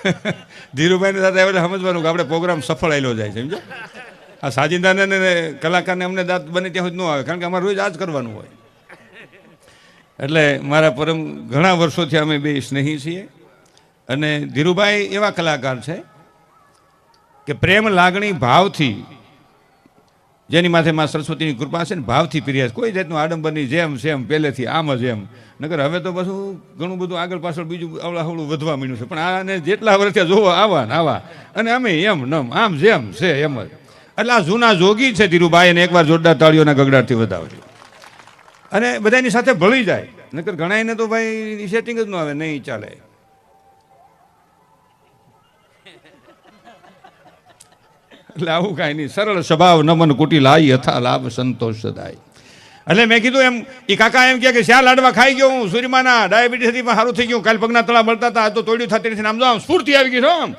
ધીરુભાઈની સાથે એટલે સમજવાનું કે આપણે પ્રોગ્રામ સફળ આવેલો જાય છે સમજો આ સાજિંદાને કલાકારને અમને દાંત બને ત્યાં સુધી ન આવે, કારણ કે અમારે રોજ આ જ કરવાનું હોય. એટલે મારા પરમ ઘણા વર્ષોથી અમે બે સ્નેહી છીએ અને ધીરુભાઈ એવા કલાકાર છે કે પ્રેમ લાગણી ભાવથી જેની માથે માં સરસ્વતીની કૃપા છે ને ભાવથી પ્રિય કોઈ જાતનું આડંબરની જેમ, સેમ, પહેલેથી આમ જ એમ. નકર હવે તો પાછું ઘણું બધું આગળ પાછળ બીજું અવળા વધવા માંડ્યું છે. પણ આને જેટલા વર્ષે જોવો આવા ને આવા અને અમે એમ નમ આમ જેમ છે એમ જ. એટલે આ જૂના જોગી છે ધીરુભાઈ, એને એકવાર જોરદાર તાળીઓના ગગડાટથી વધાવજો. અને બધાની સાથે ભળી જાય. નકર ઘણાયને તો ભાઈ સેટિંગ જ ન આવે, નહીં ચાલે. આવું કાંઈ નહીં. સરળ સ્વભાવ નમન કુટિલ લાઈ યથા લાભ સંતોષ સદાય એટલે મેં કીધું એમ એ કાકા એમ કે શ્યા લાડવા ખાઈ ગયો હું, સૂર્યમાના ડાયાબિટીસથી પણ સારું થઈ ગયું, કાલ પગના તળા મળતા હતા તો તોડ્યું થતી નથી આમ જો આમ સ્ફૂર્તિ આવી ગઈ છો આમ.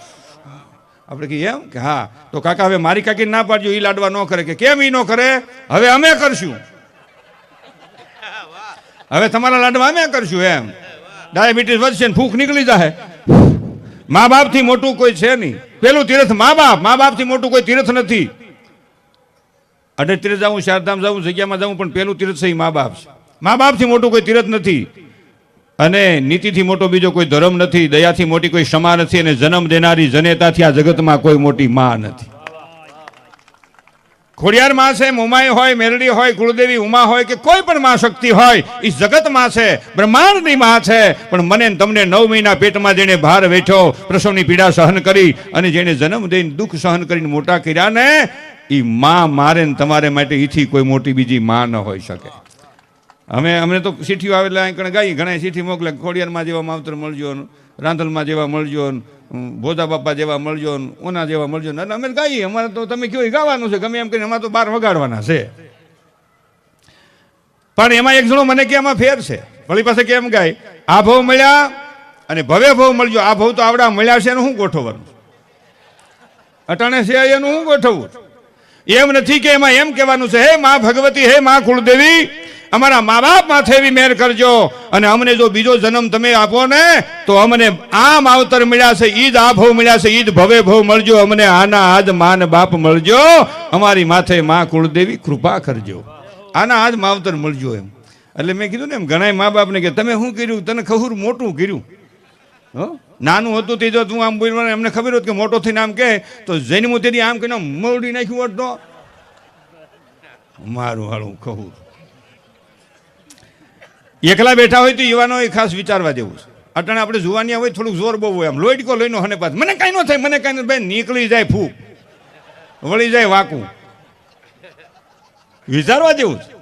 આપણે કહીએ એમ કે હા, તો કાકા હવે મારી કાકી ના પાડજો એ લાડવા ન કરે. કે કેમ એ ન કરે? હવે અમે કરશું. હવે તમારા લાડવા અમે કરશું એમ. ડાયાબિટીસ વધશે ને ફૂંક નીકળી જાય મા બાપથી મોટું કોઈ છે નહીં. પેલું તીર્થ મા બાપ, મા બાપથી મોટું કોઈ તીર્થ નથી. અઢે તીર્થ જાઉં શારધામ જાઉં, જગ્યામાં જાઉં, પણ પેલું તીર્થ છે એ મા બાપ છે. મા બાપથી મોટું કોઈ તીર્થ નથી. અને નીતિથી મોટો બીજો કોઈ ધર્મ નથી, દયાથી મોટી કોઈ ક્ષમા નથી અને જન્મ દેનારી જનેતાથી આ જગતમાં કોઈ મોટી માં નથી. ખોડિયાર માં છે મોમાઈ હોય, મેરડી હોય, કુળદેવી ઉમા હોય કે કોઈ પણ માં શક્તિ હોય એ જગતમાં છે બ્રહ્માંડની માં છે પણ મને તમને નવ મહિના પેટમાં જેને ભાર વેઠો, પ્રસવની પીડા સહન કરી અને જેને જન્મ દઈને દુઃખ સહન કરીને મોટા કર્યા ને એ માં મારે ને તમારે માટે એથી કોઈ મોટી બીજી માં ન હોઈ શકે. અમે, અમને તો ચીઠીઓ આવેલા, અહીં ગાઈ ઘણા ચીઠી મોકલે, ખોડિયારમાં જેવા માવતર મળજો રાંધલમાં જેવા મળજો ભોજા બાપા જેવા મળજો ઓના જેવા મળજો અને અમે ગાઈએ, અમારે તો તમે કયો ગાવાનું છે, ગમે એમ કરીને અમારે તો બાર વગાડવાના છે. પણ એમાં એક જણો મને કે એમાં ફેર છે. વળી પાસે કેમ ગાય? આ ભાવ મળ્યા અને ભવે ભાવ મળજો. આ ભાવ તો આવડા મળ્યા છે એનું શું ગોઠવવાનું? અટાણે છે એનું શું ગોઠવવું? એમ નથી કે એમાં એમ કહેવાનું છે, હે મા ભગવતી, હે મા કુળદેવી અમારા મા બાપ માથે એવી મેર કરજો. અને અમને જો બીજો જન્મ તમે આપો ને, તો અમને આ માવતર મળ્યા છે, ઈદ આ ભવ મળ્યા છે, ઈદ ભવે ભવ મળજો. અમને આના આજ માન બાપ મળજો. અમારી માથે મા કુળદેવી કૃપા કરજો. આના આજ માવતર મળજો એમ. એટલે મેં કીધું ને એમ ઘણા મા બાપને કે, તમે શું કર્યું? તને ખબર મોટું કર્યું. હો? નાનું હતું તે જો તું આમ બોલવાનું, એમને ખબર હોત કે મોટો થઈને આમ કહે, તો જૈન મુતેથી આમ કહીને મોડી નાખ્યું હોત તો. મારું હાળું કહું એકલા બેઠા હોય તો યુવાનો એ ખાસ વિચારવા જેવું છે. અટાણે આપણે જુવાનિયા હોય થોડુંક જોર બહુ હોય આમ. લોહીટકો લઈને હને પાછ. મને કાંઈ ન થાય, મને કાંઈ ન ભાઈ, નીકળી જાય ફૂક. વળી જાય વાકું. વિચારવા જેવું છે.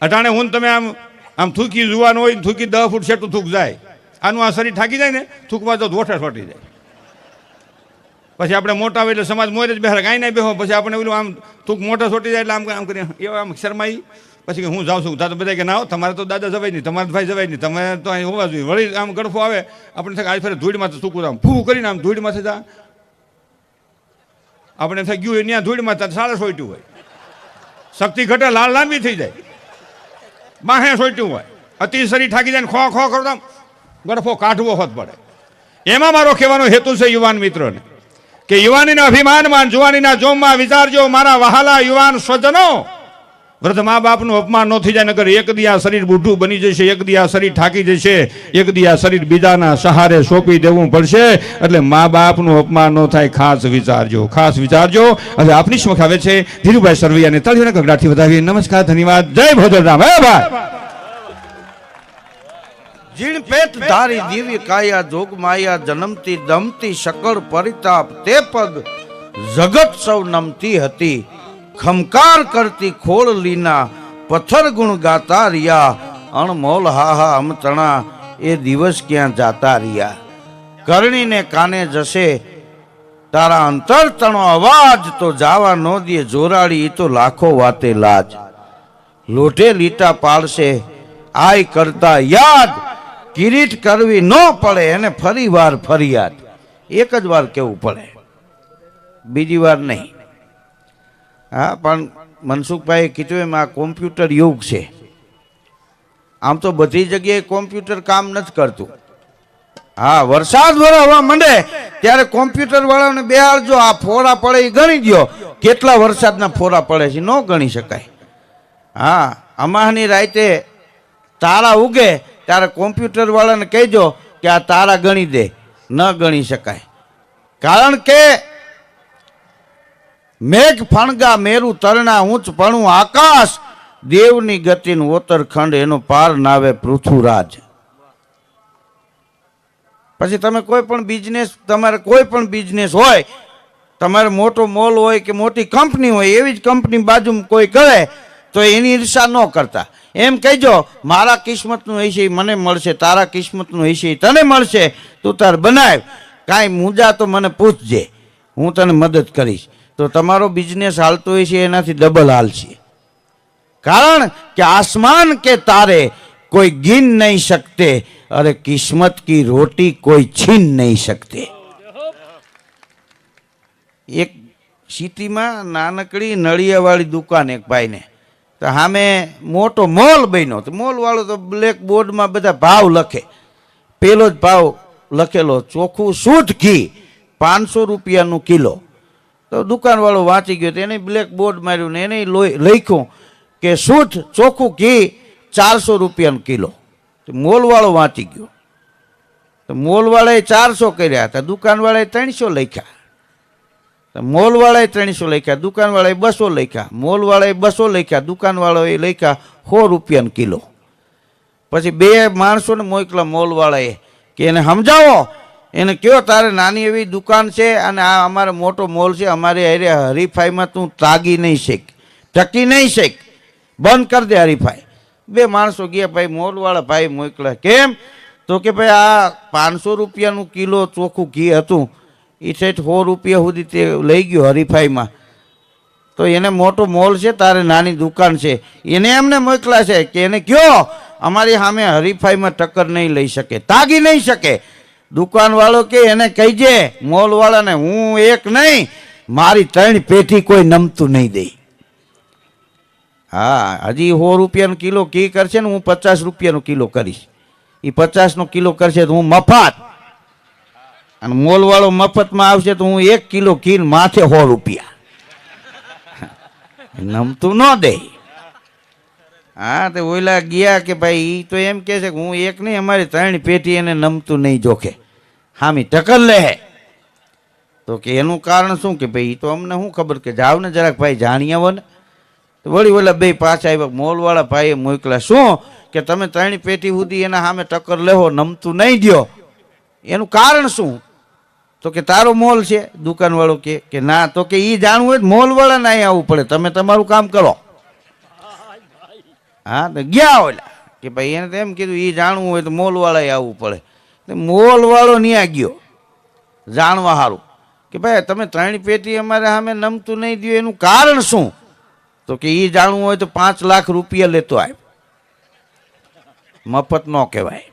અટાણે હું તમે આમ આમ થૂકી જુવાનો હોય થૂકી દસ ફૂટ સેટું થૂક જાય. આનું આ શરીર થાકી જાય ને, થૂકવા તો ધોઠા છોટી જાય. પછી આપણે મોટા હોય એટલે સમાજ મોરે જ બેહાર કાંઈ નહીં બેહો. પછી આપણે પેલું આમ થૂક મોટા છોટી જાય એટલે આમ આમ કરી એવા આમ શરમાઈ. પછી હું જાઉં છું. તો બધા કે ના તમારે તો દાદા જવાય નહીં, તમારે ભાઈ જવાય નહીં તમે તો અહીં હોવા જોઈએ. વળી આમ ગડફો આવે આપણે થાય આજ ફેરે ધૂળમાંથી સૂકું આમ ફૂ કરીને આમ ધૂળમાં જા. આપણે થાય ગયું ત્યાં ધૂળમાં ત્યાં સાડા સોટ્યું હોય. શક્તિ ઘટે લાલ લાંબી થઈ જાય. બાહે સોટ્યું હોય. અતિ શરીર થાકી જાય ખો ખો કરતા ગડફો કાઢવો હોત પડે. એમાં મારો કહેવાનો હેતુ છે યુવાન મિત્રોને, કે યુવાનીના અભિમાનમાં, જુવાનીના જોમમાં વિચારજો, મારા વહાલા યુવાન સ્વજનો વૃદ્ધ મા બાપનું અપમાન ન થઈ જાય નગર એક દી આ શરીર બુઢું બની જશે, એક દી આ શરીર થાકી જશે, એક દી આ શરીર બીજાના સહારે સોંપી દેવું પડશે. એટલે મા બાપનું અપમાન ન થાય, ખાસ વિચારજો ખાસ વિચારજો. હવે આપની સમક્ષ આવે છે? ધીરુભાઈ સરવૈયાને તળીઓના ગગડાથી વધાવી નમસ્કાર, ધન્યવાદ. જય ભોજરામ હે ભાઈ જીણ પેટ ધારી દિવ્ય કાયા જોગ માયા જન્મતી દમતી શકળ પરિતાપ તે પગ જગત સૌ નમતી હતી. ખમકાર કરતી ખોળ લીના પથ્થર ગુણ ગાતા રહ્યા. અણમોલ હાહા અમતણા એ દિવસ ક્યાં જાતા રિયા કરણીને કાને જશે? તારા અંતર તણો અવાજ તો જાવા ન દે જોરાડી તો લાખો વાતે લાજ. લોટે લીટા પાડશે, આય કરતા યાદ. કિરીટ કરવી ન પડે, એને ફરી વાર ફરિયાદ. એક જ વાર કેવું પડે? બીજી વાર નહીં. હા, પણ મનસુખભાઈએ કીધું એમ, આ કોમ્પ્યુટર યુગ છે. આમ તો બધી જગ્યાએ કોમ્પ્યુટર કામ નથી કરતું. હા, વરસાદ વરસવા માંડે, ત્યારે કોમ્પ્યુટર વાળાને બેહાડજો આ ફોરા પડે એ ગણી દ્યો. કેટલા વરસાદના ફોરા પડે છે, ન ગણી શકાય. હા, અમાહની રાતે તારા ઉગે, ત્યારે કોમ્પ્યુટર વાળાને કહેજો કે આ તારા ગણી દે. ન ગણી શકાય. કારણ કે મેઘ ફણગા, મેરું તરણા, ઊંચ પણું આકાશ. દેવની ગતિનું ઓતરખંડ એનો પાર નાવે પૃથ્વીરાજ. પછી તમે કોઈ પણ બિઝનેસ તમારે કોઈ પણ બિઝનેસ હોય, તમારે મોટો મોલ હોય કે મોટી કંપની હોય, એવી જ કંપની બાજુમાં કોઈ કરે, તો એની ઈર્ષા ન કરતા. એમ કહેજો, મારા કિસ્મતનું હશે મને મળશે, તારા કિસ્મતનું હશે તને મળશે, તું તાર બનાવ. કાંઈ મુજા તો મને પૂછજે, હું તને મદદ કરીશ. તો તમારો બિઝનેસ હાલતો હોય છે, એનાથી ડબલ હાલશે કારણ કે આસમાન કે તારે કોઈ ગીન નહીં શકતે, અરે કિસ્મત કી રોટી કોઈ છીન નહીં શકતે. એક સિટીમાં નાનકડી નળિયાવાળી દુકાન એક ભાઈને. તો સામે મોટો મોલ બન્યો. તો મોલવાળો તો બ્લેક બોર્ડમાં બધા ભાવ લખે. પેલો જ ભાવ લખેલો, ચોખ્ખું શુદ્ધ ઘી પાંચસો રૂપિયાનું કિલો. તો દુકાનવાળો વાંચી ગયો એને બ્લેક બોર્ડ માર્યું ને એને લખ્યું કે શુદ્ધ ચોખ્ખું ઘી ચારસો રૂપિયાનું કિલો. મોલવાળો વાંચી ગયો. તો મોલવાળાએ ચારસો કર્યા હતા, દુકાનવાળાએ ત્રણસો લખ્યા. મોલવાળાએ ત્રણસો લખ્યા, દુકાનવાળાએ બસો લખ્યા. મોલવાળાએ બસો લખ્યા, દુકાનવાળાએ લખ્યા સો રૂપિયાનો કિલો. પછી બે માણસોને મોકલા મોલવાળાએ કે એને સમજાવો એને કયો તારે નાની એવી દુકાન છે અને આ અમારે મોટો મોલ છે, અમારે અરે હરીફાઈમાં તું તાગી નહીં શેક, ટકી નહીં શેક. બંધ કરી દે હરીફાઈ. બે માણસો ગયા, ભાઈ, મોલવાળા ભાઈ મોકલા કેમ? તો કે ભાઈ, આ પાંચસો રૂપિયાનું કિલો ચોખ્ખું ઘી હતું. એ સેઠ સો રૂપિયા સુધી તે લઈ ગયો હરીફાઈમાં. તો એને મોટો મોલ છે, તારે નાની દુકાન છે. એને એમને મોકલા છે કે એને કયો? અમારી સામે હરીફાઈમાં ટક્કર નહીં લઈ શકે, તાગી નહીં શકે. દુકાનવાળો કે એને કહીજે, મોલવાળાને હું એક નહીં, મારી ત્રણ પેટી કોઈ નમતું નહીં દે. હા, હજી સો રૂપિયાનો કિલો કી કરશે ને, હું પચાસ રૂપિયાનો કિલો કરીશ. એ પચાસનો કિલો કરશે તો હું મફત. અને મોલવાળો મફતમાં આવશે તો હું એક કિલો કીન માથે સો રૂપિયા. નમતું ન દે. હા, તે ઓલા ગયા કે ભાઈ એ તો એમ કહે છે કે હું એક નહીં, અમારી ત્રણ પેટી એને નમતું નહીં જોખે. હામી ટકર લે તો કે એનું કારણ શું? કે ભાઈ એ તો અમને શું ખબર કે જાવ ને જરાક ભાઈ જાણી આવો ને. વળી ઓલા બે પાછા આવ્યા. મોલવાળા ભાઈએ મોકલા શું? કે તમે ત્રણ પેટી સુધી એના સામે ટક્કર લેવો નમતું નહીં દ્યો. એનું કારણ શું? તો કે તારો મોલ છે, દુકાનવાળો કે કે ના, તો કે એ જાણવું હોય તો મોલવાળાને અહીં આવવું પડે. તમે તમારું કામ કરો. હા, તો ગયા ઓલા. કે ભાઈ એને એમ કીધું એ જાણવું હોય તો મોલવાળાએ આવવું પડે. મોલવાળો ન્યા ગયો. જાણવા સારું કે ભાઈ, તમે ત્રણ પેટી અમારે સામે નમતું નહીં દો એનું કારણ શું? તો કે એ જાણવું હોય તો પાંચ લાખ રૂપિયા લેતો આવ મફત ન કહેવાય.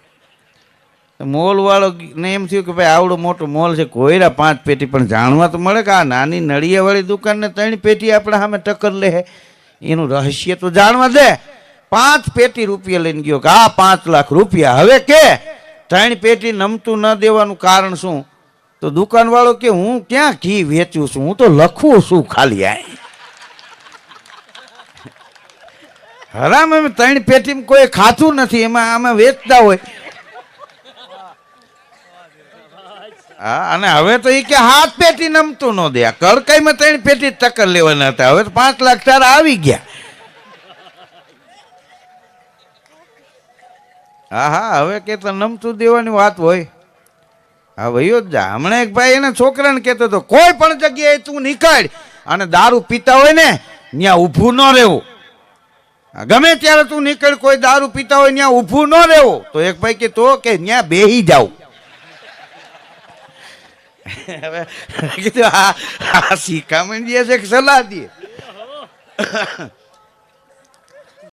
મોલવાળો ને એમ થયું કે ભાઈ, આવડો મોટો મોલ છે, કોયરા પાંચ પેટી, પણ જાણવા તો મળે કે આ નાની નળિયાવાળી દુકાનને ત્રણ પેટી આપણે સામે ટક્કર લે એનું રહસ્ય તો જાણવા દે. પાંચ પેટી રૂપિયા લઈને ગયો કે આ પાંચ લાખ રૂપિયા. હવે કે? ત્રણ પેટી નમતું ન દેવાનું કારણ શું? તો દુકાનવાળો કે, હું ક્યાં ઘી વેચું છું? હું તો લખું છું ખાલી આ. હરામ એમ ત્રણ પેટીમાં કોઈ ખાતું નથી, એમાં આમાં વેચતા હોય. હા, અને હવે તો એ કે હાથ પેટી નમતું ન દે. કડકાઈમાં ત્રણ પેટી ટક્કર લેવાના હતા. હવે તો પાંચ લાખ તારા આવી ગયા. હા હા હવે કે તો નમતું દેવાની વાત હોય. હા ભાઈઓ જ જા. હમણાં એક ભાઈ એના છોકરાને કહેતો હતો, કોઈ પણ જગ્યાએ તું નીકળ અને દારૂ પીતા હોય ને ત્યાં ઊભું ન રહેવું. ગમે ત્યારે તું નીકળ, કોઈ દારૂ પીતા હોય ત્યાં ઊભું ન રહેવું. તો એક ભાઈ કે તો કે ત્યાં બેહી જાવ હવે કીધું આ શિખામણ દે છે કે સલાહ દે.